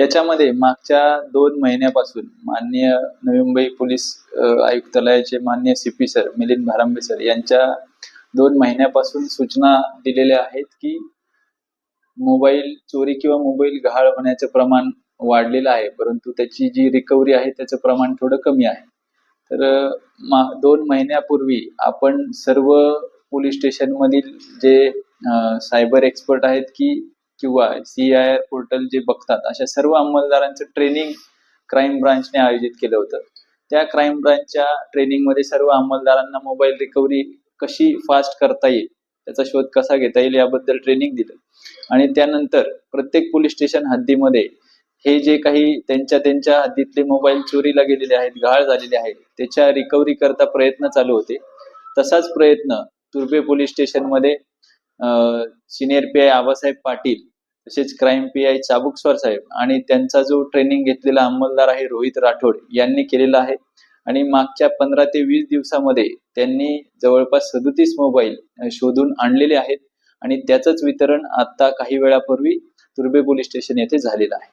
याच्यामध्ये मागच्या दोन महिन्यापासून माननीय नवी मुंबई पोलीस आयुक्तालयाचे माननीय C P sir Milind Bharambe sir यांच्या दोन महिन्यापासून सूचना दिलेल्या आहेत की मोबाईल चोरी किंवा मोबाईल गहाळ होण्याचं प्रमाण वाढलेलं आहे परंतु त्याची जी रिकव्हरी आहे त्याचं प्रमाण थोडं कमी आहे. तर मा दोन महिन्यापूर्वी आपण सर्व पोलीस स्टेशनमधील जे सायबर एक्सपर्ट आहेत की किंवा सी आय आर पोर्टल जे बघतात अशा सर्व अंमलदारांचं ट्रेनिंग क्राईम ब्रांचने आयोजित केलं होतं. त्या क्राईम ब्रांचच्या ट्रेनिंगमध्ये सर्व अंमलदारांना मोबाईल रिकव्हरी कशी फास्ट करता येईल त्याचा शोध कसा घेता येईल याबद्दल ट्रेनिंग दिलं. आणि त्यानंतर प्रत्येक पोलीस स्टेशन हद्दीमध्ये हे जे काही त्यांच्या त्यांच्या हद्दीतले मोबाईल चोरीला गेलेले आहेत गहाळ झालेले आहेत त्याच्या रिकव्हरी करता प्रयत्न चालू होते. तसाच प्रयत्न तुर्बे पोलीस स्टेशनमध्ये senior P I Abasaheb Patil तसेच crime P I Chabukswar saheb आणि त्यांचा जो ट्रेनिंग घेतलेला अंमलदार आहे रोहित राठोड यांनी केलेला आहे. आणि मागच्या पंधरा ते वीस दिवसामध्ये त्यांनी जवळपास सदोतीस मोबाईल शोधून आणलेले आहेत. आणि त्याचंच वितरण आता काही वेळापूर्वी तुर्बे पोलीस स्टेशन येथे झालेलं आहे.